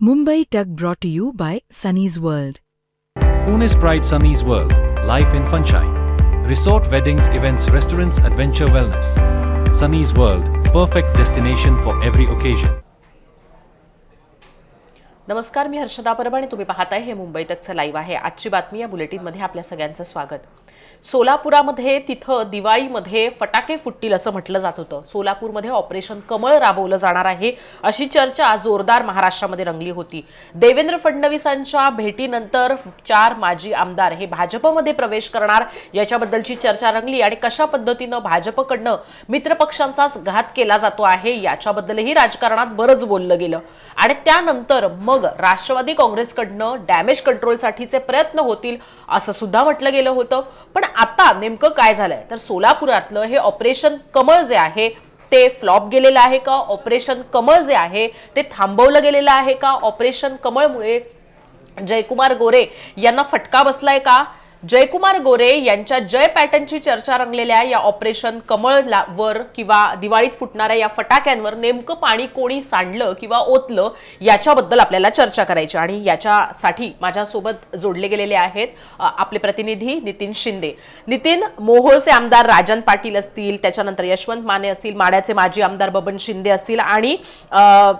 Mumbai Tug brought to you by Sunny's World. Pune's Pride Sunny's World, Life in Funshine. Resort weddings, events, restaurants, adventure wellness. Sunny's World, perfect destination for every occasion. नमस्कार मी हर्षदा परब आणि तुम्ही पाहताय हे Mumbai तकचं live आहे आजची बातमी या बुलेटिनमध्ये आपल्या सगळ्यांचं स्वागत सोलापुरामध्ये तिथं दिवाळीमध्ये फटाके फुटतील असं म्हटलं जात होतं. सोलापूरमध्ये ऑपरेशन कमळ राबवलं जाणार आहे अशी चर्चा जोरदार महाराष्ट्रामध्ये रंगली होती. देवेंद्र फडणवीसांच्या भेटीनंतर चार माजी आमदार हे भाजपमध्ये प्रवेश करणार याच्याबद्दलची चर्चा रंगली आणि कशा पद्धतीनं भाजपकडनं मित्रपक्षांचाच घात केला जातो आहे याच्याबद्दलही राजकारणात बरंच बोललं गेलं. आणि त्यानंतर मग राष्ट्रवादी काँग्रेसकडनं डॅमेज कंट्रोलसाठीचे प्रयत्न होतील असं सुद्धा म्हटलं गेलं होतं. पण आता नेमकं काय झालंय? तर सोलापुरातलं हे ऑपरेशन कमळ जे आहे ते फ्लॉप गेलेलं आहे का? ऑपरेशन कमळ जे आहे ते थांबवलं गेलेलं आहे का? ऑपरेशन कमळमुळे जयकुमार गोरे यांना फटका बसलाय का? जयकुमार गोरे यांच्या जय पॅटर्नची चर्चा रंगलेल्या या ऑपरेशन कमळ वर किंवा दिवाळीत फुटणाऱ्या या फटाक्यांवर नेमकं पाणी कोणी सांडलं किंवा ओतलं याच्याबद्दल आपल्याला चर्चा करायची आणि याच्यासाठी माझ्यासोबत जोडले गेलेले आहेत आपले प्रतिनिधी नितीन शिंदे. नितीन मोहोळचे आमदार राजन पाटील असतील त्याच्यानंतर यशवंत माने असतील माड्याचे माजी आमदार बबन शिंदे असतील आणि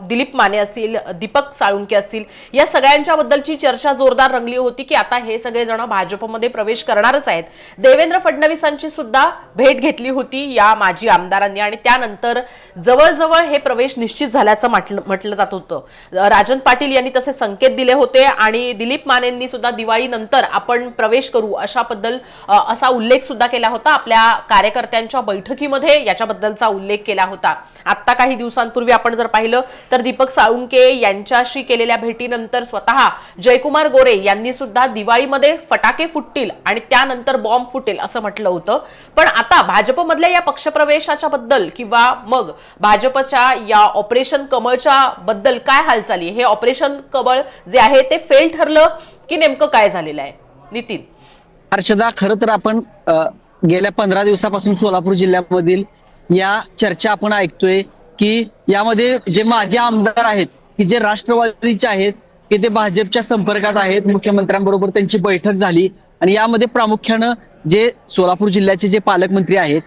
दिलीप माने असतील दीपक साळुंके असतील या सगळ्यांच्या बद्दलची चर्चा जोरदार रंगली होती की आता हे सगळेजण भाजपमध्ये प्रवेश करणारच आहेत. देवेंद्र फडणवीसांची सुद्धा भेट घेतली होती या माजी आमदारांनी आणि त्यानंतर जवळजवळ हे प्रवेश निश्चित झाल्याचं म्हटलं म्हटलं जात होतं. राजन पाटील यांनी तसे संकेत दिले होते आणि दिलीप मानेंनी सुद्धा दिवाळीनंतर आपण प्रवेश करू अशाबद्दल असा उल्लेख सुद्धा केला होता. आपल्या कार्यकर्त्यांच्या बैठकीमध्ये याच्याबद्दलचा उल्लेख केला होता. आत्ता काही दिवसांपूर्वी आपण जर पाहिलं तर दीपक साळुंके यांच्याशी केलेल्या भेटीनंतर स्वतः जयकुमार गोरे यांनी सुद्धा दिवाळीमध्ये फटाके फुट फुटतील आणि त्यानंतर बॉम्ब फुटेल असं म्हटलं होतं. पण आता भाजपमधल्या या पक्षप्रवेशाच्या बद्दल किंवा मग भाजपच्या या ऑपरेशन कमळच्या बद्दल काय हालचाली हे ऑपरेशन कमळ जे आहे ते फेल ठरलं की नेमकं काय झालेलं आहे? नितीन. हर्षदा खरं तर आपण गेल्या पंधरा दिवसापासून सोलापूर जिल्ह्यामधील या चर्चा आपण ऐकतोय की यामध्ये जे माझे आमदार आहेत की जे राष्ट्रवादीचे आहेत की ते भाजपच्या संपर्कात आहेत मुख्यमंत्र्यांबरोबर त्यांची बैठक झाली. आणि यामध्ये प्रामुख्यानं जे सोलापूर जिल्ह्याचे जे पालकमंत्री आहेत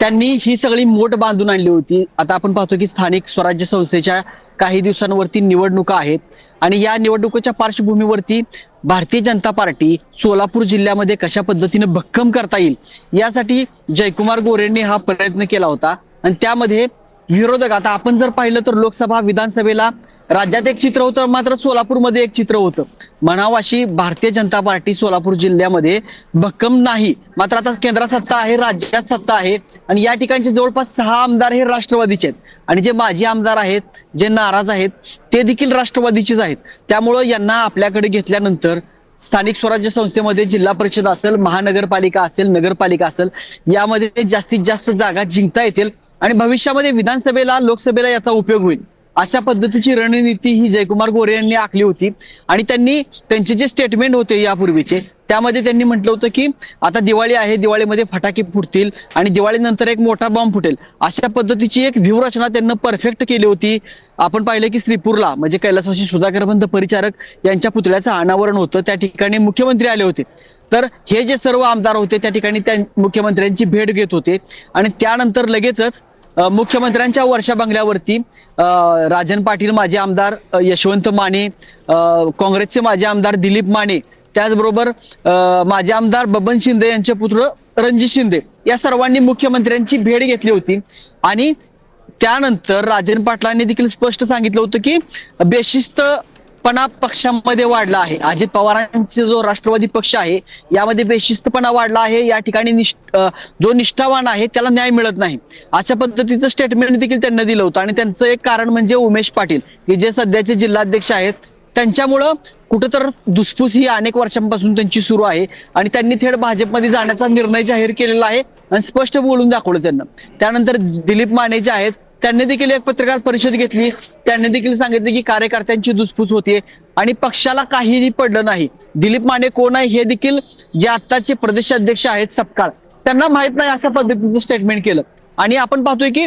त्यांनी ही सगळी मोठ बांधून आणली होती. आता आपण पाहतो की स्थानिक स्वराज्य संस्थेच्या काही दिवसांवरती निवडणुका आहेत आणि या निवडणुकीच्या पार्श्वभूमीवरती भारतीय जनता पार्टी सोलापूर जिल्ह्यामध्ये कशा पद्धतीने भक्कम करता येईल यासाठी जयकुमार गोरेंनी हा प्रयत्न केला होता. आणि त्यामध्ये विरोधक आता आपण जर पाहिलं तर लोकसभा विधानसभेला राज्यात एक चित्र होतं मात्र सोलापूरमध्ये एक चित्र होतं. म्हणावं अशी भारतीय जनता पार्टी सोलापूर जिल्ह्यामध्ये भक्कम नाही. मात्र आता केंद्रात सत्ता आहे राज्यात सत्ता आहे आणि या ठिकाणचे जवळपास सहा आमदार हे राष्ट्रवादीचे आहेत. आणि जे माजी आमदार आहेत जे नाराज आहेत ते देखील राष्ट्रवादीचेच आहेत. त्यामुळं यांना आपल्याकडे घेतल्यानंतर स्थानिक स्वराज्य संस्थेमध्ये जिल्हा परिषद असेल महानगरपालिका असेल नगरपालिका असेल यामध्ये जास्तीत जास्त जागा जिंकता येतील आणि भविष्यामध्ये विधानसभेला लोकसभेला याचा उपयोग होईल. अशा पद्धतीची रणनीती ही जयकुमार गोरे यांनी आखली होती. आणि त्यांनी त्यांचे जे स्टेटमेंट होते यापूर्वीचे त्यामध्ये त्यांनी म्हटलं होतं की आता दिवाळी आहे दिवाळीमध्ये फटाके फुटतील आणि दिवाळीनंतर एक मोठा बॉम्ब फुटेल. अशा पद्धतीची एक व्यूहरचना त्यांना परफेक्ट केली होती. आपण पाहिलं की श्रीपूरला म्हणजे कैलासवासी सुधाकर पंत परिचारक यांच्या पुतळ्याचं अनावरण होतं. त्या ठिकाणी मुख्यमंत्री आले होते. तर हे जे सर्व आमदार होते त्या ठिकाणी त्या मुख्यमंत्र्यांची भेट घेत होते. आणि त्यानंतर लगेचच मुख्यमंत्र्यांच्या वर्षा बंगल्यावरती राजन पाटील माजी आमदार यशवंत माने काँग्रेसचे माजी आमदार दिलीप माने त्याचबरोबर माजी आमदार बबन शिंदे यांचे पुत्र रणजित शिंदे या सर्वांनी मुख्यमंत्र्यांची भेट घेतली होती. आणि त्यानंतर राजन पाटलांनी देखील स्पष्ट सांगितलं होतं की बेशिस्त पणा पक्षामध्ये वाढला आहे. अजित पवारांचा जो राष्ट्रवादी पक्ष आहे यामध्ये बेशिस्तपणा वाढला आहे. या ठिकाणी निष्ठ- जो निष्ठावान आहे त्याला न्याय मिळत नाही. अशा पद्धतीचं स्टेटमेंट देखील त्यांना दिलं होतं. आणि त्यांचं एक कारण म्हणजे उमेश पाटील की जे सध्याचे जिल्हाध्यक्ष आहेत त्यांच्यामुळं कुठं तर दुसफूस ही अनेक वर्षांपासून त्यांची सुरू आहे. आणि त्यांनी थेट भाजपमध्ये जाण्याचा निर्णय जाहीर केलेला आहे. आणि स्पष्ट बोलून दाखवलं त्यांना. त्यानंतर दिलीप माने जे आहेत त्यांनी देखील एक पत्रकार परिषद घेतली. त्यांनी देखील सांगितले की कार्यकर्त्यांची धुसफूस होते आणि पक्षाला काहीही पडलं नाही. दिलीप माने कोण आहे हे देखील जे आत्ताचे प्रदेशाध्यक्ष आहेत सपकाळ. त्यांना माहीत नाही अशा पद्धतीचं स्टेटमेंट केलं. आणि आपण पाहतोय की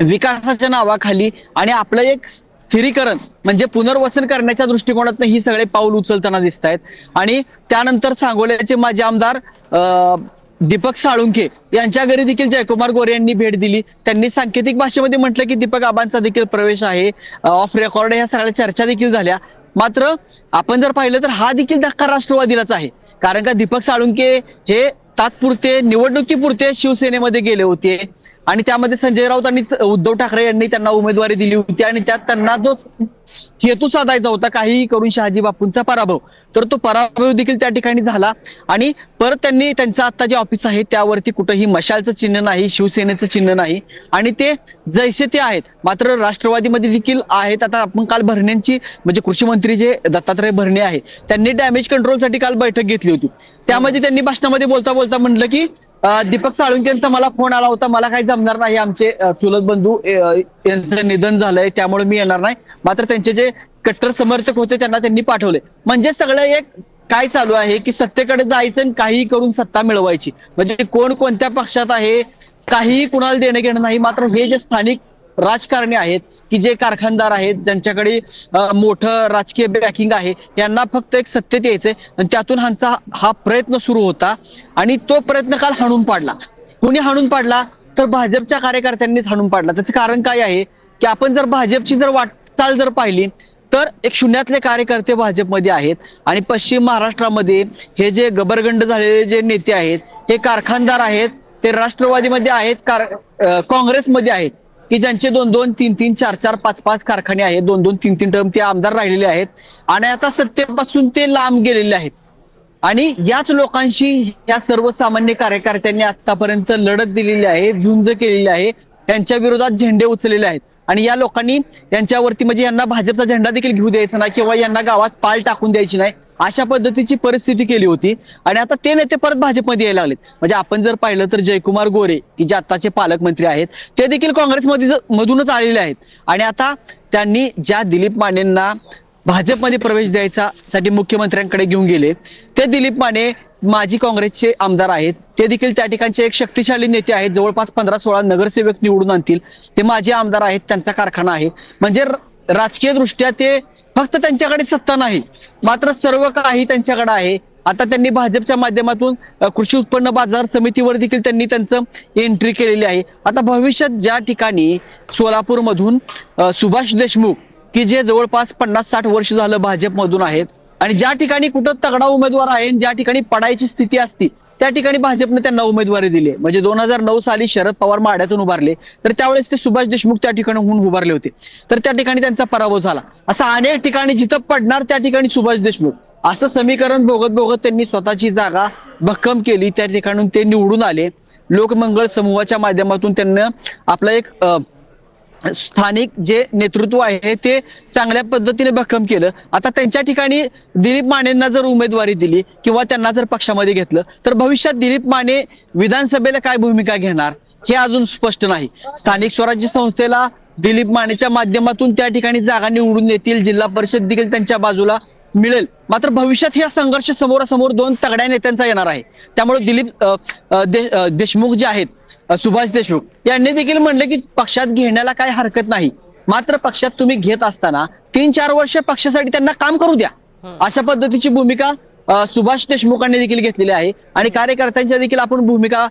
विकासाच्या नावाखाली आणि आपलं एक स्थिरीकरण म्हणजे पुनर्वसन करण्याच्या दृष्टिकोनातून ही सगळे पाऊल उचलताना दिसत आहेत आणि त्यानंतर सांगोल्याचे माजी आमदार अं, दीपक साळुंखे यांच्या घरी देखील जयकुमार गोरे यांनी भेट दिली. त्यांनी सांकेतिक भाषेमध्ये म्हटलं की दीपक आबांचा देखील प्रवेश आहे. ऑफ रेकॉर्ड ह्या सगळ्या चर्चा देखील झाल्या. मात्र आपण जर पाहिलं तर हा देखील धक्का राष्ट्रवादीलाच आहे. कारण का दीपक साळुंके हे तात्पुरते निवडणुकीपुरते शिवसेनेमध्ये गेले होते. आणि त्यामध्ये संजय राऊत आणि उद्धव ठाकरे यांनी त्यांना उमेदवारी दिली होती आणि त्यात त्यांना जो हेतू साधायचा होता काहीही करून शहाजी बापूंचा पराभव. तर तो पराभव देखील त्या ठिकाणी झाला. आणि परत त्यांनी त्यांचं आता जे ऑफिस आहे त्यावरती कुठंही मशालचं चिन्ह नाही शिवसेनेचं चिन्ह नाही. आणि ते जैसे ते आहेत. मात्र राष्ट्रवादीमध्ये देखील आहेत. आता आपण काल भरणेंची म्हणजे कृषी मंत्री जे दत्तात्रय भरणे आहे त्यांनी डॅमेज कंट्रोलसाठी काल बैठक घेतली होती. त्यामध्ये त्यांनी भाषणामध्ये बोलता बोलता म्हणलं की दीपक साळुंके यांचा मला फोन आला होता. मला काही जमणार नाही आमचे चुलत बंधू यांचं निधन झालंय त्यामुळे मी येणार नाही. मात्र त्यांचे जे कट्टर समर्थक होते त्यांना त्यांनी पाठवले. म्हणजे सगळं एक काय चालू आहे की सत्तेकडे जायचं आणि काहीही करून सत्ता मिळवायची. म्हणजे कोण कोणत्या पक्षात आहे काहीही कुणाला देणं घेणं नाही. मात्र हे जे स्थानिक राजकारणी आहेत की जे कारखानदार आहेत ज्यांच्याकडे मोठं राजकीय बॅकिंग आहे यांना फक्त एक सत्तेत यायचंय आणि त्यातून ह्यांचा हा प्रयत्न सुरू होता आणि तो प्रयत्न काल हाणून पाडला. कुणी हाणून पाडला? तर भाजपच्या कार्यकर्त्यांनीच हाणून पाडला. त्याचं कारण काय आहे? की आपण जर भाजपची जर वाटचाल जर पाहिली तर एक शून्यातले कार्यकर्ते भाजपमध्ये आहेत आणि पश्चिम महाराष्ट्रामध्ये हे जे गबरगंड झालेले जे नेते आहेत हे कारखानदार आहेत ते राष्ट्रवादीमध्ये आहेत कार काँग्रेसमध्ये आहेत. की ज्यांचे दोन दोन तीन तीन चार चार पाच पाच कारखाने आहेत दोन दोन तीन तीन टर्म ते आमदार राहिलेले आहेत. आणि आता सत्तेपासून ते लांब गेलेले आहेत. आणि याच लोकांशी या सर्वसामान्य कार्यकर्त्यांनी आतापर्यंत लढत दिलेली आहे झुंज केलेली आहे त्यांच्या विरोधात झेंडे उचललेले आहेत. आणि या लोकांनी यांच्यावरती म्हणजे यांना भाजपचा झेंडा देखील घेऊ द्यायचा नाही किंवा यांना गावात पाल टाकून द्यायची नाही. अशा पद्धतीची परिस्थिती केली होती. आणि आता ते नेते परत भाजपमध्ये यायला लागलेत. म्हणजे आपण जर पाहिलं तर जयकुमार गोरे की जे आताचे पालकमंत्री आहेत ते देखील काँग्रेसमध्ये मधूनच आलेले आहेत. आणि आता त्यांनी ज्या दिलीप मानेंना भाजपमध्ये प्रवेश द्यायचा साठी मुख्यमंत्र्यांकडे घेऊन गेले ते दिलीप माने माजी काँग्रेसचे आमदार आहेत. ते देखील त्या ठिकाणचे एक शक्तिशाली नेते आहेत. जवळपास पंधरा सोळा नगरसेवक निवडून आणतील. ते माजी आमदार आहेत. त्यांचा कारखाना आहे. म्हणजे राजकीय दृष्ट्या ते फक्त त्यांच्याकडे सत्ता नाही मात्र सर्व काही त्यांच्याकडे आहे. आता त्यांनी भाजपच्या माध्यमातून कृषी उत्पन्न बाजार समितीवर देखील त्यांनी त्यांचं एंट्री केलेली आहे. आता भविष्यात ज्या ठिकाणी सोलापूरमधून मधून सुभाष देशमुख की जे जवळपास पन्नास साठ वर्ष झालं भाजपमधून आहेत आणि ज्या ठिकाणी कुठं तगडा उमेदवार आहे आणि ज्या ठिकाणी पडायची स्थिती असती त्या ठिकाणी भाजपने त्यांना उमेदवारी दिली. म्हणजे दोन हजार नऊ साली शरद पवार माड्यातून उभारले तर त्यावेळेस ते सुभाष देशमुख त्या ठिकाणीहून उभारले होते. तर त्या ठिकाणी त्यांचा पराभव झाला. असं अनेक ठिकाणी जिथं पडणार त्या ठिकाणी सुभाष देशमुख. असं समीकरण भोगत बघत त्यांनी स्वतःची जागा भक्कम केली. त्या ठिकाणून ते निवडून आले. लोकमंगळ समूहाच्या माध्यमातून त्यांना आपला एक स्थानिक जे नेतृत्व आहे ते चांगल्या पद्धतीने भक्कम केलं. आता त्यांच्या ठिकाणी दिलीप मानेंना जर उमेदवारी दिली किंवा त्यांना जर पक्षामध्ये घेतलं तर भविष्यात दिलीप माने विधानसभेला काय भूमिका घेणार हे अजून स्पष्ट नाही. स्थानिक स्वराज्य संस्थेला दिलीप मानेच्या माध्यमातून त्या ठिकाणी जागा निवडून येतील जिल्हा परिषद देखील त्यांच्या बाजूला मिळेल. मात्र भविष्यात हा संघर्ष समोरासमोर दोन तगड्या नेत्यांचा येणार आहे. त्यामुळे दिलीप देशमुख जे आहेत सुभाष देशमुख यांनी देखील म्हणले की पक्षात घेण्याला काही हरकत नाही. मात्र पक्षात तुम्ही घेत असताना तीन चार वर्ष पक्षासाठी त्यांना काम करू द्या. अशा पद्धतीची भूमिका सुभाष देशमुखांनी देखील घेतलेली आहे. आणि कार्यकर्त्यांच्या देखील आपण भूमिका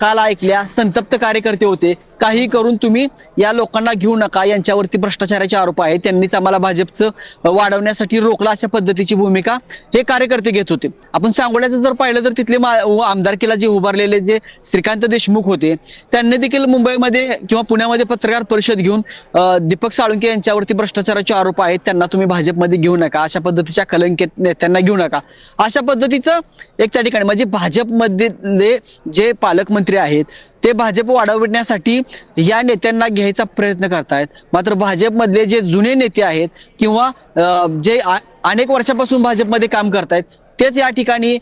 काल ऐकल्या. संतप्त कार्यकर्ते होते. काही करून तुम्ही या लोकांना घेऊ नका. यांच्यावरती भ्रष्टाचाराचे आरोप आहेत. त्यांनीच आम्हाला भाजपचं वाढवण्यासाठी रोखलं अशा पद्धतीची भूमिका हे कार्यकर्ते घेत होते. आपण सांगोल्याचं जर पाहिलं तर तिथले आमदारकीला जे उभारलेले जे श्रीकांत देशमुख होते त्यांनी देखील मुंबईमध्ये किंवा पुण्यामध्ये पत्रकार परिषद घेऊन दीपक साळुंके यांच्यावरती भ्रष्टाचाराचे आरोप आहेत. त्यांना तुम्ही भाजपमध्ये घेऊ नका. अशा पद्धतीच्या कलंकित नेत्यांना घेऊ नका. अशा पद्धतीचं एक त्या ठिकाणी म्हणजे भाजपमध्ये जे पालकमंत्री आहेत ते भाजप वाढवण्यासाठी या नेत्यांना घ्यायचा प्रयत्न करतायत. मात्र भाजपमधले जे जुने नेते आहेत किंवा जे अनेक वर्षापासून भाजपमध्ये काम करतायत तेच या ठिकाणी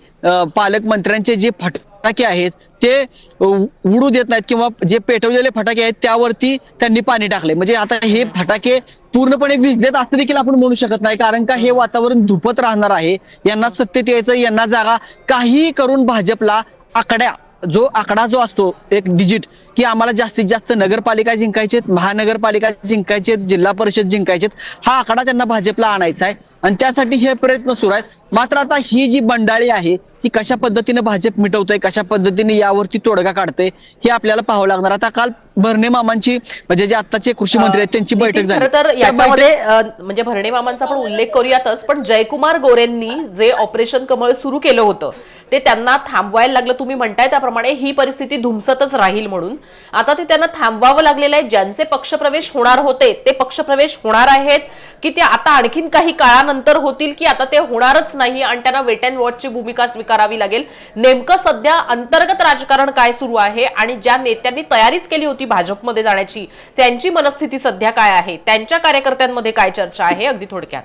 पालकमंत्र्यांचे जे फटाके आहेत ते उडू देत नाहीत किंवा जे पेटवलेले फटाके आहेत त्यावरती त्यांनी पाणी टाकले म्हणजे आता हे फटाके पूर्णपणे विजलेत असं देखील आपण म्हणू शकत नाही कारण का हे वातावरण धुपत राहणार आहे. यांना सत्तेत यायचं यांना जागा काहीही करून भाजपला आकड्या जो आकडा जो असतो एक डिजिट की आम्हाला जास्तीत जास्त नगरपालिका जिंकायचेत महानगरपालिका जिंकायचेत जिल्हा परिषद जिंकायचेत हा आकडा त्यांना भाजपला आणायचा आहे. आणि त्यासाठी हे प्रयत्न सुरू आहेत. मात्र आता ही जी बंडाळी आहे ती कशा पद्धतीने भाजप मिटवतंय कशा पद्धतीने यावरती तोडगा काढतंय हे आपल्याला पाहावं लागणार. आता काल भरणे मामांची म्हणजे जे आत्ताचे कृषी मंत्री आहेत त्यांची बैठक झाली. तर याच्यामध्ये म्हणजे भरणे मामांचा पण उल्लेख करूयातच पण जयकुमार गोरेंनी जे ऑपरेशन कमळ सुरू केलं होतं ते त्यांना थांबवायला लागलं. तुम्ही म्हणताय त्याप्रमाणे ही परिस्थिती धुमसतच राहील म्हणून. आता ते त्यांना थांबवावं लागलेलं आहे. ज्यांचे पक्षप्रवेश होणार होते ते पक्षप्रवेश होणार आहेत की ते आता आणखीन काही काळानंतर होतील की आता ते होणारच नाही आणि त्यांना वेट अँड वॉचची भूमिका स्वीकारावी लागेल. नेमकं सध्या अंतर्गत राजकारण काय सुरू आहे आणि ज्या नेत्यांनी तयारीच केली होती भाजपमध्ये जाण्याची त्यांची मनस्थिती सध्या काय आहे? त्यांच्या कार्यकर्त्यांमध्ये काय चर्चा आहे? अगदी थोडक्यात.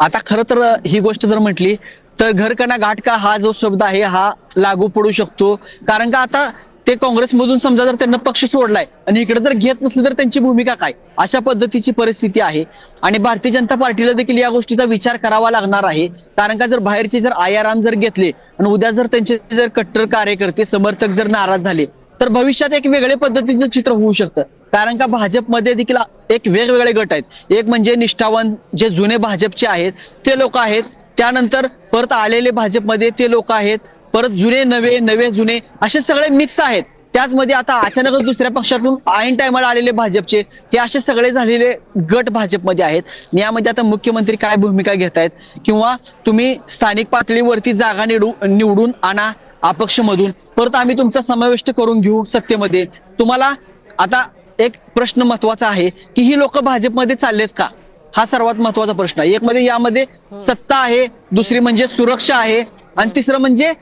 आता खरं तर ही गोष्ट जर म्हटली तर घरकना घाटका हा जो शब्द आहे हा लागू पडू शकतो. कारण का आता ते काँग्रेसमधून समजा जर त्यांना पक्ष सोडलाय आणि इकडे जर घेत नसले तर त्यांची भूमिका काय? अशा पद्धतीची परिस्थिती आहे. आणि भारतीय जनता पार्टीला देखील या गोष्टीचा विचार करावा लागणार आहे. कारण का जर बाहेरचे जर आयाराम जर घेतले आणि उद्या जर त्यांचे जर कट्टर कार्यकर्ते समर्थक जर नाराज झाले तर भविष्यात एक वेगळ्या पद्धतीचं चित्र होऊ शकतं. कारण का भाजपमध्ये देखील एक वेगवेगळे गट आहेत. एक म्हणजे निष्ठावान जे जुने भाजपचे आहेत ते लोक आहेत. त्यानंतर परत आलेले भाजपमध्ये ते लोक आहेत परत जुने नवे नवे जुने असे सगळे मिक्स आहेत. त्याचमध्ये आता अचानकच दुसऱ्या पक्षातून ऐन टायमाला आलेले भाजपचे हे असे सगळे झालेले गट भाजपमध्ये आहेत. यामध्ये आता मुख्यमंत्री काय भूमिका घेत आहेत किंवा तुम्ही स्थानिक पातळीवरती जागा निवडू निवडून आणा अपक्षमधून. परत आम्ही तुमचा समाविष्ट करून घेऊ सत्तेमध्ये. तुम्हाला आता एक प्रश्न महत्त्वाचा आहे की ही लोक भाजपमध्ये चाललेत का? हा सर्वात महत्त्वाचा प्रश्न आहे. एक मध्ये यामध्ये सत्ता आहे दुसरी म्हणजे सुरक्षा आहे आणि तिसरं म्हणजे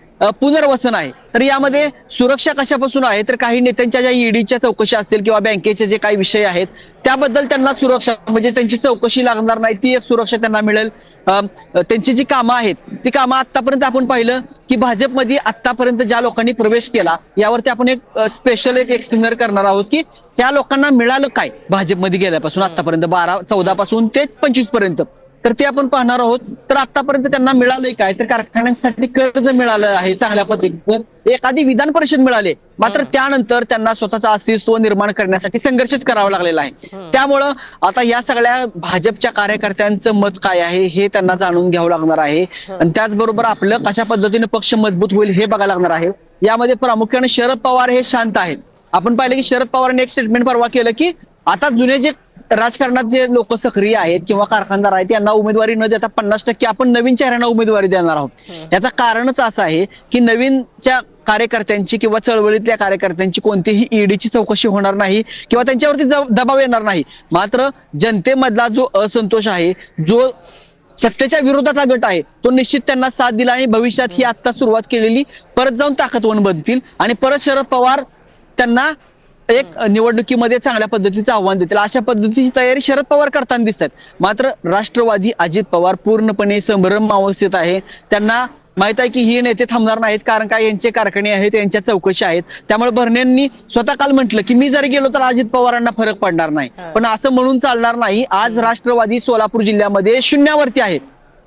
पुनर्वसन आहे. तर यामध्ये सुरक्षा कशापासून आहे? तर काही नेत्यांच्या ज्या ईडीच्या चौकशी असतील किंवा बँकेचे जे काही विषय आहेत त्याबद्दल त्यांना सुरक्षा म्हणजे त्यांची चौकशी लागणार नाही ती एक सुरक्षा त्यांना मिळेल. त्यांची जी कामं आहेत ती कामं आतापर्यंत आपण पाहिलं की भाजपमध्ये आतापर्यंत ज्या लोकांनी प्रवेश केला यावरती आपण एक स्पेशल एक एक्सप्लेनर करणार आहोत की त्या लोकांना मिळालं काय? भाजपमध्ये गेल्यापासून आतापर्यंत बारा चौदा पासून ते पंचवीसपर्यंत. तर ते आपण पाहणार आहोत. तर आतापर्यंत त्यांना मिळालंय काय? तर कारखान्यांसाठी कर्ज मिळालं आहे चांगल्या पद्धतीनं एखादी विधान परिषद मिळाले मात्र त्यानंतर त्यांना स्वतःचा अस्तित्व निर्माण करण्यासाठी संघर्षच करावा लागलेला आहे. त्यामुळं आता या सगळ्या भाजपच्या कार्यकर्त्यांचं मत काय आहे हे त्यांना जाणून घ्यावं लागणार आहे. आणि त्याचबरोबर आपलं कशा पद्धतीने पक्ष मजबूत होईल हे बघायला लागणार आहे. यामध्ये प्रामुख्याने शरद पवार हे शांत आहेत. आपण पाहिलं की शरद पवारांनी एक स्टेटमेंट परवा केलं की आता जुने जे राजकारणात जे लोक सक्रिय आहेत किंवा कारखानदार आहेत यांना उमेदवारी न देता पन्नास टक्के आपण नवीन चेहऱ्यांना उमेदवारी देणार आहोत. याचं कारणच असं आहे की नवीनच्या कार्यकर्त्यांची किंवा चळवळीतल्या कार्यकर्त्यांची कोणतीही ईडीची चौकशी होणार नाही किंवा त्यांच्यावरती दबाव येणार नाही. मात्र जनतेमधला जो असंतोष आहे जो सत्तेच्या विरोधाचा गट आहे तो निश्चित त्यांना साथ दिला आणि भविष्यात ही आता सुरुवात केलेली परत जाऊन ताकदवान बनतील आणि परत शरद पवार त्यांना एक निवडणुकीमध्ये चांगल्या पद्धतीचं आव्हान देतील. अशा पद्धतीची तयारी शरद पवार करताना दिसतात. मात्र राष्ट्रवादी अजित पवार पूर्णपणे संभ्रम अवस्थेत आहे. त्यांना माहीत आहे की ही नेते थांबणार नाहीत कारण काय यांचे कारखाने आहेत यांच्या चौकशी आहेत. त्यामुळे भरणेंनी स्वतः काल म्हटलं की मी जरी गेलो तर अजित पवारांना फरक पडणार नाही. पण असं म्हणून चालणार नाही. आज राष्ट्रवादी सोलापूर जिल्ह्यामध्ये शून्यावरती आहे.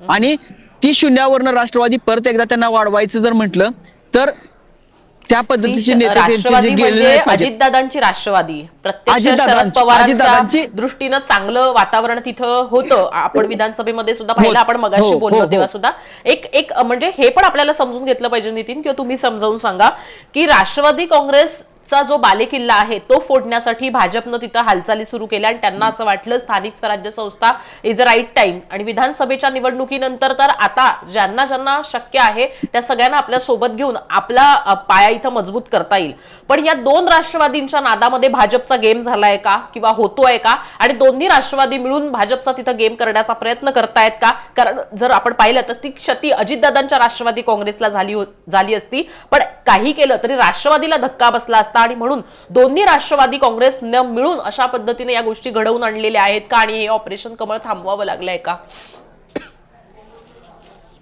आणि ती शून्यावरनं राष्ट्रवादी परत एकदा त्यांना वाढवायचं जर म्हटलं तर त्या पद्धतीचे राष्ट्रवादी म्हणजे. अजितदादांची राष्ट्रवादी. प्रत्यक्ष शरद पवारांच्या दृष्टीनं चांगलं वातावरण तिथं होतं. आपण विधानसभेमध्ये सुद्धा पाहिलं हो, आपण मगाशी हो, बोललो हो, तेव्हा हो. सुद्धा. एक एक म्हणजे हे पण आपल्याला समजून घेतलं पाहिजे नितीन किंवा तुम्ही समजावून सांगा की राष्ट्रवादी काँग्रेस चा जो बालेकिल्ला आहे तो फोडण्यासाठी भाजपनं तिथं हालचाली सुरू केल्या आणि त्यांना असं वाटलं स्थानिक स्वराज्य संस्था इज अ राईट टाइम आणि विधानसभेच्या निवडणुकीनंतर तर आता ज्यांना ज्यांना शक्य आहे त्या सगळ्यांना आपल्यासोबत घेऊन आपला पाया इथं मजबूत करता येईल. पण या दोन राष्ट्रवादींच्या नादामध्ये भाजपचा गेम झालाय का? किंवा होतोय का? आणि दोन्ही राष्ट्रवादी मिळून भाजपचा तिथं गेम करण्याचा प्रयत्न करतायत का? कारण जर आपण पाहिलं तर ती क्षती अजितदादांच्या राष्ट्रवादी काँग्रेसला झाली हो-, झाली असती. पण काही केलं तरी राष्ट्रवादीला धक्का बसला असता. आणि म्हणून दोन्ही राष्ट्रवादी काँग्रेस न मिळून अशा पद्धतीने या गोष्टी घडवून आणलेल्या आहेत का? आणि हे ऑपरेशन कमळ थांबवावं लागलंय का?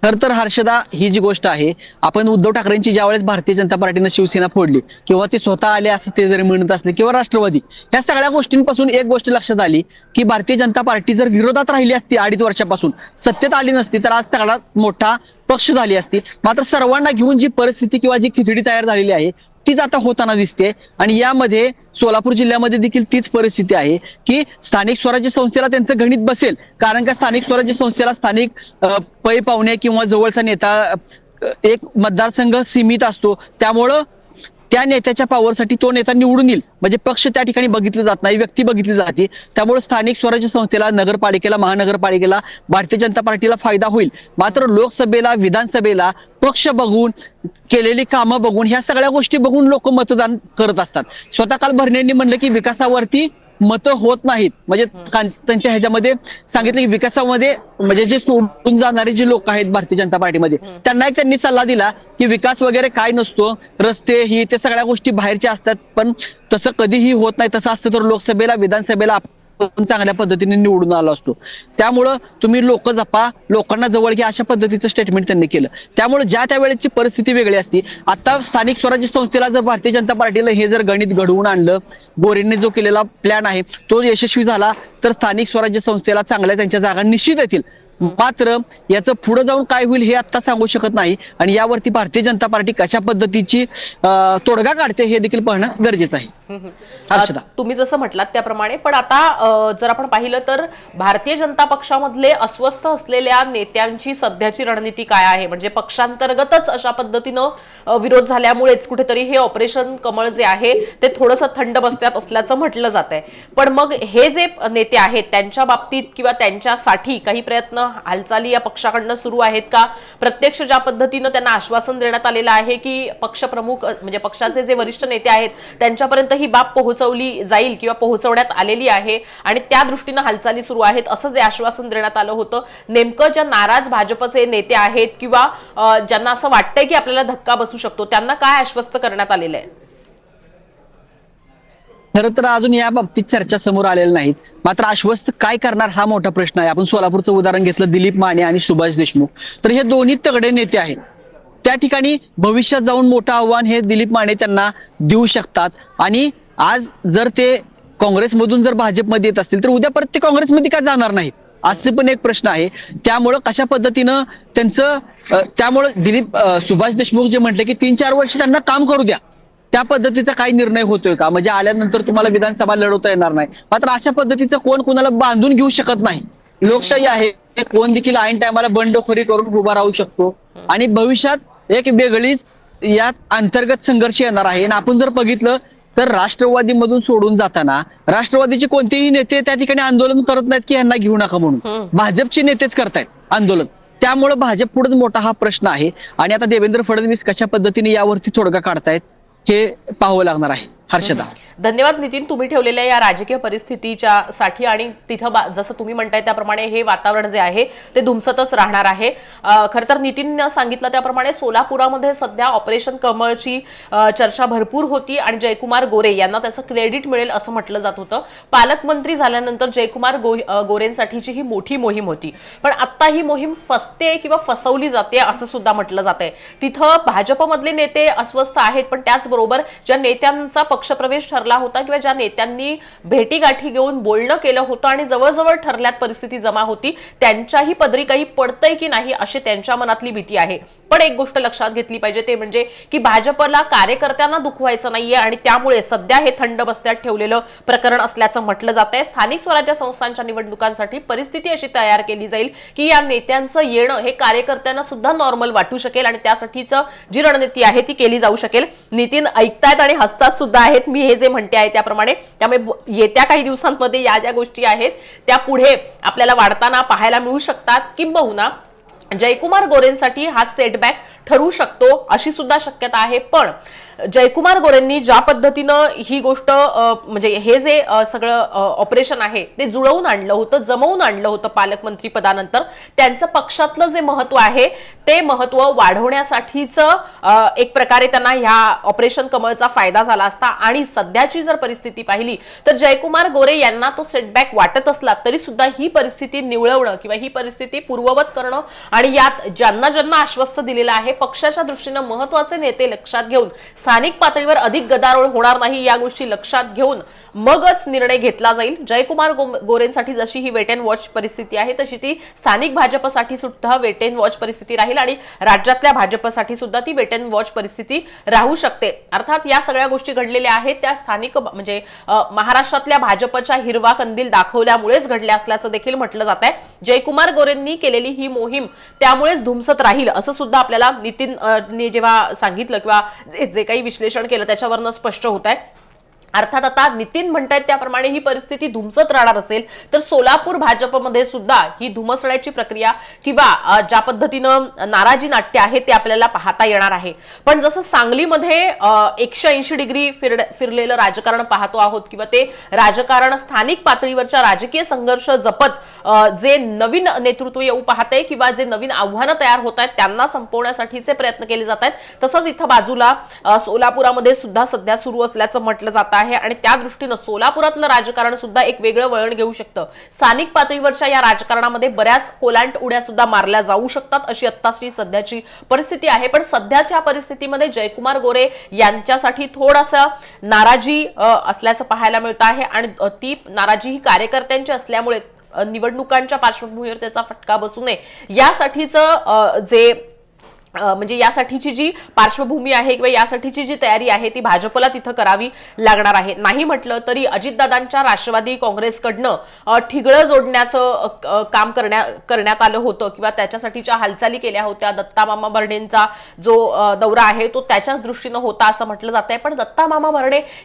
खर तर हर्षदा ही जी गोष्ट आहे आपण उद्धव ठाकरेंची ज्यावेळेस भारतीय जनता पार्टीनं शिवसेना फोडली किंवा ते स्वतः आले असं ते जरी म्हणत असले किंवा राष्ट्रवादी या सगळ्या गोष्टींपासून एक गोष्ट लक्षात आली की भारतीय जनता पार्टी जर विरोधात राहिली असती अडीच वर्षापासून सत्तेत आली नसती तर आज सगळ्यात मोठा पक्ष झाली असती. मात्र सर्वांना घेऊन जी परिस्थिती किंवा जी खिचडी तयार झालेली आहे तीच आता होताना दिसते. आणि यामध्ये सोलापूर जिल्ह्यामध्ये देखील तीच परिस्थिती आहे की स्थानिक स्वराज्य संस्थेला त्यांचं गणित बसेल. कारण का स्थानिक स्वराज्य संस्थेला स्थानिक पै पाहुणे किंवा जवळचा नेता एक मतदारसंघ सीमित असतो. त्यामुळं त्या नेत्याच्या पॉवरसाठी तो नेता निवडून येईल. म्हणजे पक्ष त्या ठिकाणी बघितलं जात नाही व्यक्ती बघितली जाते त्यामुळे स्थानिक स्वराज्य संस्थेला नगरपालिकेला महानगरपालिकेला भारतीय जनता पार्टीला फायदा होईल. मात्र लोकसभेला विधानसभेला पक्ष बघून केलेली कामं बघून ह्या सगळ्या गोष्टी बघून लोक मतदान करत असतात. स्वतः काल भरणेंनी म्हणलं की विकासावरती मतं होत नाहीत. म्हणजे त्यांच्या ह्याच्यामध्ये सांगितलं की विकासामध्ये म्हणजे जे सोडून जाणारे जे लोक आहेत भारतीय जनता पार्टीमध्ये त्यांना एक त्यांनी सल्ला दिला की विकास वगैरे काय नसतो रस्ते ही ते सगळ्या गोष्टी बाहेरच्या असतात पण तसं कधीही होत नाही तसं असतं तर लोकसभेला विधानसभेला आपण चांगल्या पद्धतीने निवडून आलो असतो. त्यामुळं तुम्ही लोक जपा लोकांना जवळ घ्या अशा पद्धतीचं स्टेटमेंट त्यांनी केलं. त्यामुळे ज्या त्या वेळेची परिस्थिती वेगळी असती. आता स्थानिक स्वराज्य संस्थेला जर भारतीय जनता पार्टीला हे जर गणित घडवून आणलं गोरेंनी जो केलेला प्लॅन आहे तो यशस्वी झाला तर स्थानिक स्वराज्य संस्थेला चांगल्या त्यांच्या जागा निश्चित येतील. मात्र याचं पुढे जाऊन काय होईल हे आता सांगू शकत नाही. आणि यावरती भारतीय जनता पार्टी कशा पद्धतीची तोडगा काढते हे देखील पाहणं गरजेचं आहे. हर्षदा. तुम्ही जसं म्हटलात त्याप्रमाणे पण आता जर आपण पाहिलं तर भारतीय जनता पक्षामधले अस्वस्थ असलेल्या नेत्यांची सध्याची रणनीती काय आहे? म्हणजे पक्षांतर्गतच अशा पद्धतीनं विरोध झाल्यामुळेच कुठेतरी हे ऑपरेशन कमळ जे आहे ते थोडंसं थंड बसत्यात असल्याचं म्हटलं जात आहे पण मग हे जे नेते आहेत त्यांच्या बाबतीत किंवा त्यांच्यासाठी काही प्रयत्न हालचाली या पक्षाकडनं सुरू आहेत का? प्रत्यक्ष ज्या पद्धतीनं त्यांना आश्वासन देण्यात आलेलं आहे की पक्षप्रमुख म्हणजे पक्षाचे जे वरिष्ठ नेते आहेत त्यांच्यापर्यंत ही बाब पोहोचवली जाईल किंवा पोहोचवण्यात आलेली आहे आणि त्या दृष्टीनं हालचाली सुरू आहेत असं जे आश्वासन देण्यात आलं होतं. नेमकं ज्या नाराज भाजपचे नेते आहेत किंवा ज्यांना असं वाटतंय की आपल्याला धक्का बसू शकतो त्यांना काय आश्वस्त करण्यात आलेलं आहे? खरं तर अजून या बाबतीत चर्चा समोर आलेल्या नाहीत. मात्र आश्वस्त काय करणार हा मोठा प्रश्न आहे. आपण सोलापूरचं उदाहरण घेतलं दिलीप माने आणि सुभाष देशमुख. तर हे दोन्ही तगडे नेते आहेत. त्या ठिकाणी भविष्यात जाऊन मोठं आव्हान हे दिलीप माने त्यांना देऊ शकतात. आणि आज जर ते काँग्रेसमधून जर भाजपमध्ये येत असतील तर उद्या परत ते काँग्रेसमध्ये का जाणार नाही असं पण एक प्रश्न आहे. त्यामुळं कशा पद्धतीनं त्यांचं त्यामुळं दिलीप सुभाष देशमुख जे म्हटले की तीन चार वर्ष त्यांना काम करू द्या. त्या पद्धतीचा काही निर्णय होतोय का? म्हणजे आल्यानंतर तुम्हाला विधानसभा लढवता येणार नाही. मात्र अशा पद्धतीचं कोण कोणाला बांधून घेऊ शकत नाही? लोकशाही आहे. कोण देखील ऐन टायमाला बंडखोरी करून उभा राहू शकतो. आणि भविष्यात एक वेगळीच यात अंतर्गत संघर्ष येणार आहे. आणि आपण जर बघितलं तर राष्ट्रवादीमधून सोडून जाताना राष्ट्रवादीचे कोणतेही नेते त्या ठिकाणी आंदोलन करत नाहीत की यांना घेऊ नका म्हणून. भाजपचे नेतेच करतायत आंदोलन. त्यामुळे भाजप पुढेच मोठा हा प्रश्न आहे. आणि आता देवेंद्र फडणवीस कशा पद्धतीने यावरती तोडगा काढतायत हे पाहावं लागणार आहे. हर्षदा. धन्यवाद नितीन तुम्ही ठेवलेल्या या राजकीय परिस्थितीच्या साठी आणि तिथं बा- जसं तुम्ही म्हणताय त्याप्रमाणे हे वातावरण जे आहे ते धुमसतच राहणार आहे. खरं तर नितीन सांगितलं त्याप्रमाणे सोलापुरामध्ये सध्या ऑपरेशन कमळची चर्चा भरपूर होती आणि जयकुमार गोरे यांना त्याचं क्रेडिट मिळेल असं म्हटलं जात होतं. पालकमंत्री झाल्यानंतर जयकुमार गो गोरेंसाठीची ही मोठी मोहीम होती. पण आत्ता ही मोहीम फसते किंवा फसवली जाते असं सुद्धा म्हटलं जात आहे तिथं भाजपमधले नेते अस्वस्थ आहेत पण त्याचबरोबर ज्या नेत्यांचा पक्षप्रवेश ठरला होता किंवा ज्या नेत्यांनी भेटीगाठी घेऊन बोलणं केलं होतं आणि जवळजवळ ठरल्यात परिस्थिती जमा होती त्यांच्याही पदरी काही पडतंय की नाही अशी त्यांच्या मनातली भीती आहे. पण एक गोष्ट लक्षात घेतली पाहिजे ते म्हणजे की भाजपला कार्यकर्त्यांना दुखवायचं नाहीये आणि त्यामुळे सध्या हे थंड बस्त्यात ठेवलेलं प्रकरण असल्याचं म्हटलं जात आहे स्थानिक स्वराज्य संस्थांच्या निवडणुकांसाठी परिस्थिती अशी तयार केली जाईल की या नेत्यांचं येणं हे कार्यकर्त्यांना सुद्धा नॉर्मल वाटू शकेल आणि त्यासाठीच जी रणनीती आहे ती केली जाऊ शकेल. नितीन ऐकतायत आणि हसतात सुद्धा आहेत मी हे जे म्हणते आहे त्याप्रमाणे. त्यामुळे येत्या काही दिवसांमध्ये या ज्या गोष्टी आहेत त्या पुढे आपल्याला वाढताना पाहायला मिळू शकतात. किंबहुना जयकुमार गोरेंसाठी हा सेटबॅक ठरू शकतो अशी सुद्धा शक्यता आहे. पण जयकुमार गोरेंनी ज्या पद्धतीनं ही गोष्ट म्हणजे हे जे सगळं ऑपरेशन आहे ते जुळवून आणलं होतं जमवून आणलं होतं पालकमंत्री पदानंतर त्यांचं पक्षातलं जे महत्त्व आहे ते महत्त्व वाढवण्यासाठीच एक प्रकारे त्यांना ह्या ऑपरेशन कमळचा फायदा झाला असता. आणि सध्याची जर परिस्थिती पाहिली तर जयकुमार गोरे यांना तो सेटबॅक वाटत असला तरी सुद्धा ही परिस्थिती निवळवणं किंवा ही परिस्थिती पूर्ववत करणं आणि यात ज्यांना ज्यांना आश्वस्त दिलेलं आहे पक्षाच्या दृष्टीनं महत्त्वाचे नेते लक्षात घेऊन स्थानिक पातळीवर अधिक गदारोळ होणार नाही या गोष्टी लक्षात घेऊन मगच निर्णय घेतला जाईल. जयकुमार गो- गोरेंसाठी जशी ही वेट अँड वॉच परिस्थिती आहे तशी ती स्थानिक भाजपसाठी सुद्धा वेट अँड वॉच परिस्थिती राहील आणि राज्यातल्या भाजपसाठी सुद्धा ती वेट अँड वॉच परिस्थिती राहू शकते. अर्थात या सगळ्या गोष्टी घडलेल्या आहेत. त्या स्थानिक म्हणजे महाराष्ट्रातल्या भाजपच्या हिरवा कंदील दाखवल्यामुळेच घडल्या असल्याचं देखील म्हटलं जात आहे. जयकुमार गोरेंनी केलेली ही मोहीम त्यामुळेच धुमसत राहील असं सुद्धा आपल्याला नितीन ने जेव्हा सांगितलं किंवा जे जे काही विश्लेषण केलं त्याच्यावरनं स्पष्ट होत आहे. अर्थात आता नितीन म्हणतायत त्याप्रमाणे ही परिस्थिती धुमसत राहणार असेल तर सोलापूर भाजपमध्ये सुद्धा ही धुमसण्याची प्रक्रिया किंवा ज्या पद्धतीनं नाराजी नाट्य आहे ते आपल्याला पाहता येणार आहे. पण जसं सांगलीमध्ये एकशे ऐंशी डिग्री फिर फिरलेलं राजकारण पाहतो आहोत किंवा ते राजकारण स्थानिक पातळीवरच्या राजकीय संघर्ष जपत जे नवीन नेतृत्व येऊ पाहते किंवा जे नवीन आव्हानं तयार होत आहेत त्यांना संपवण्यासाठीचे प्रयत्न केले जात आहेत. तसंच इथं बाजूला सोलापुरामध्ये सुद्धा सध्या सुरू असल्याचं म्हटलं जात आहे आणि त्या दृष्टीनं सोलापुरातलं राजकारण सुद्धा एक वेगळं वळण घेऊ शकतं. स्थानिक पातळीवरच्या या राजकारणामध्ये बऱ्याच कोलांट उड्या सुद्धा मारल्या जाऊ शकतात अशी आत्ताची सध्याची परिस्थिती आहे. पण सध्याच्या परिस्थितीमध्ये जयकुमार गोरे यांच्यासाठी थोडासा नाराजी असल्याचं पाहायला मिळत आहे आणि ती नाराजी ही कार्यकर्त्यांची असल्यामुळे निवडणुकांच्या पार्श्वभूमीवर त्याचा फटका बसू नये. यासाठीचं जे म्हणजे यासाठीची जी पार्श्वभूमी आहे किंवा यासाठीची जी तयारी आहे ती भाजपला तिथं करावी लागणार आहे. नाही म्हटलं तरी अजितदादांच्या राष्ट्रवादी काँग्रेसकडनं ठिगळं जोडण्याचं काम करण्या करण्यात आलं होतं किंवा त्याच्यासाठीच्या हालचाली केल्या होत्या. दत्ता मामा जो दौरा आहे तो त्याच्याच दृष्टीनं होता असं म्हटलं जात आहे पण दत्ता मामा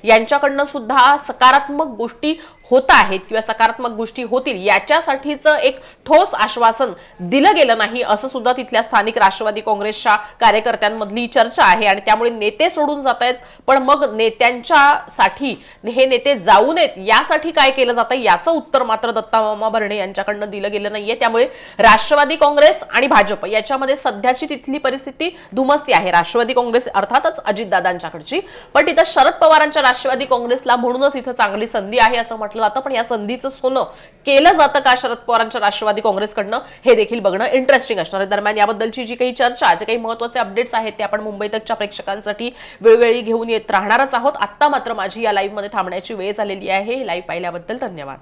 यांच्याकडनं सुद्धा सकारात्मक गोष्टी होत आहेत किंवा सकारात्मक गोष्टी होतील याच्यासाठीचं एक ठोस आश्वासन दिलं गेलं नाही असं सुद्धा तिथल्या स्थानिक राष्ट्रवादी काँग्रेसच्या कार्यकर्त्यांमधली चर्चा आहे आणि त्यामुळे नेते सोडून जात आहेत. पण मग नेत्यांच्यासाठी हे नेते जाऊ नयेत यासाठी काय केलं जातं याचं उत्तर मात्र दत्तामामा भरणे यांच्याकडनं दिलं गेलं नाहीये. त्यामुळे राष्ट्रवादी काँग्रेस आणि भाजप याच्यामध्ये सध्याची तिथली परिस्थिती धुमसती आहे. राष्ट्रवादी काँग्रेस अर्थातच अजितदादांच्याकडची. पण तिथं शरद पवारांच्या राष्ट्रवादी काँग्रेसला म्हणूनच इथं चांगली संधी आहे असं म्हटलं जातं पण या संधीचं सोनं केलं जातं का शरद पवारांच्या राष्ट्रवादी काँग्रेसकडनं हे देखील बघणं इंटरेस्टिंग असणार आहे. दरम्यान याबद्दलची जी काही चर्चा जे काही महत्त्वाचे अपडेट्स आहेत ते आपण मुंबई तकच्या प्रेक्षकांसाठी वेळोवेळी घेऊन येत राहणारच आहोत. आत्ता मात्र माझी या लाईव्हमध्ये थांबण्याची वेळ झालेली आहे. हे लाईव्ह पाहिल्याबद्दल धन्यवाद.